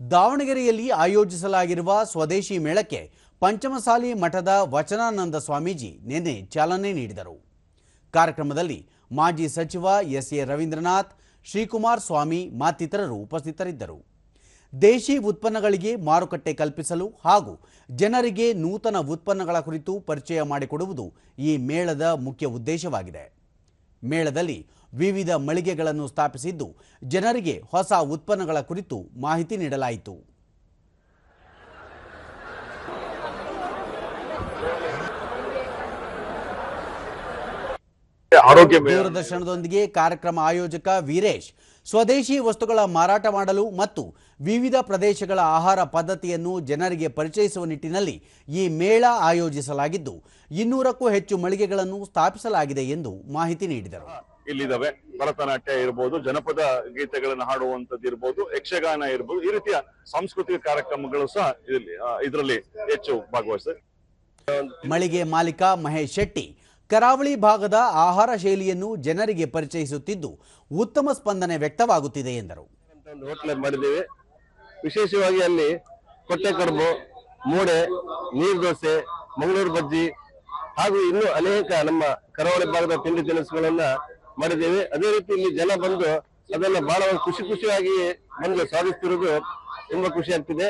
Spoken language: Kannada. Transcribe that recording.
ದಾವಣಗೆರೆಯಲ್ಲಿ ಆಯೋಜಿಸಲಾಗಿರುವ ಸ್ವದೇಶಿ ಮೇಳಕ್ಕೆ ಪಂಚಮಸಾಲಿ ಮಠದ ವಚನಾನಂದ ಸ್ವಾಮೀಜಿ ನಿನ್ನೆ ಚಾಲನೆ ನೀಡಿದರು. ಕಾರ್ಯಕ್ರಮದಲ್ಲಿ ಮಾಜಿ ಸಚಿವ ಎಸ್ ಎ ರವೀಂದ್ರನಾಥ್, ಶ್ರೀಕುಮಾರ್ ಸ್ವಾಮಿ ಮತ್ತಿತರರು ಉಪಸ್ಥಿತರಿದ್ದರು. ದೇಶಿ ಉತ್ಪನ್ನಗಳಿಗೆ ಮಾರುಕಟ್ಟೆ ಕಲ್ಪಿಸಲು ಹಾಗೂ ಜನರಿಗೆ ನೂತನ ಉತ್ಪನ್ನಗಳ ಕುರಿತು ಪರಿಚಯ ಮಾಡಿಕೊಡುವುದು ಈ ಮೇಳದ ಮುಖ್ಯ ಉದ್ದೇಶವಾಗಿದೆ. ಮೇಳದಲ್ಲಿ ವಿವಿಧ ಮಳಿಗೆಗಳನ್ನು ಸ್ಥಾಪಿಸಿದ್ದು ಜನರಿಗೆ ಹೊಸ ಉತ್ಪನ್ನಗಳ ಕುರಿತು ಮಾಹಿತಿ ನೀಡಲಾಯಿತು. ದೂರದರ್ಶನದೊಂದಿಗೆ ಕಾರ್ಯಕ್ರಮ ಆಯೋಜಕ ವೀರೇಶ್ ಸ್ವದೇಶಿ ವಸ್ತುಗಳ ಮಾರಾಟ ಮಾಡಲು ಮತ್ತು ವಿವಿಧ ಪ್ರದೇಶಗಳ ಆಹಾರ ಪದ್ಧತಿಯನ್ನು ಜನರಿಗೆ ಪರಿಚಯಿಸುವ ನಿಟ್ಟಿನಲ್ಲಿ ಈ ಮೇಳ ಆಯೋಜಿಸಲಾಗಿದ್ದು ಇನ್ನೂರಕ್ಕೂ ಹೆಚ್ಚು ಮಳಿಗೆಗಳನ್ನು ಸ್ಥಾಪಿಸಲಾಗಿದೆ ಎಂದು ಮಾಹಿತಿ ನೀಡಿದರು. ಇಲ್ಲಿದ್ದಾವೆ. ಭರತನಾಟ್ಯ ಇರ್ಬೋದು ಜನಪದ ಗೀತೆಗಳನ್ನು ಹಾಡುವಂತದ್ದು ಇರ್ಬೋದು ಯಕ್ಷಗಾನ ಇರ್ಬೋದು ಈ ರೀತಿಯ ಸಾಂಸ್ಕೃತಿಕ ಕಾರ್ಯಕ್ರಮಗಳು ಸಹ ಇದರಲ್ಲಿ ಇದರಲ್ಲಿ ಹೆಚ್ಚು ಭಾಗವಹಿಸಿದೆ ಮಳಿಗೆ ಮಾಲೀಕ ಮಹೇಶ್ ಶೆಟ್ಟಿ ಕರಾವಳಿ ಭಾಗದ ಆಹಾರ ಶೈಲಿಯನ್ನು ಜನರಿಗೆ ಪರಿಚಯಿಸುತ್ತಿದ್ದು ಉತ್ತಮ ಸ್ಪಂದನೆ ವ್ಯಕ್ತವಾಗುತ್ತಿದೆ ಎಂದರು. ವಿಶೇಷವಾಗಿ ಅಲ್ಲಿ ಕೊಟ್ಟೆ ಕಡುಬು, ಮೂಡೆ, ನೀರ್ ದೋಸೆ, ಮಂಗಳೂರು ಬಜ್ಜಿ ಹಾಗೂ ಇನ್ನೂ ಅನೇಕ ನಮ್ಮ ಕರಾವಳಿ ಭಾಗದ ತಿಂಡಿ ತಿನಿಸುಗಳನ್ನ ಮಾಡಿದ್ದೇವೆ. ಅದೇ ರೀತಿ ಇಲ್ಲಿ ಜನ ಬಂದು ಅದನ್ನ ಬಹಳ ಖುಷಿ ಖುಷಿಯಾಗಿ ಬಂದು ಸಾಧಿಸುತ್ತಿರುವುದು ತುಂಬಾ ಖುಷಿ ಆಗ್ತಿದೆ.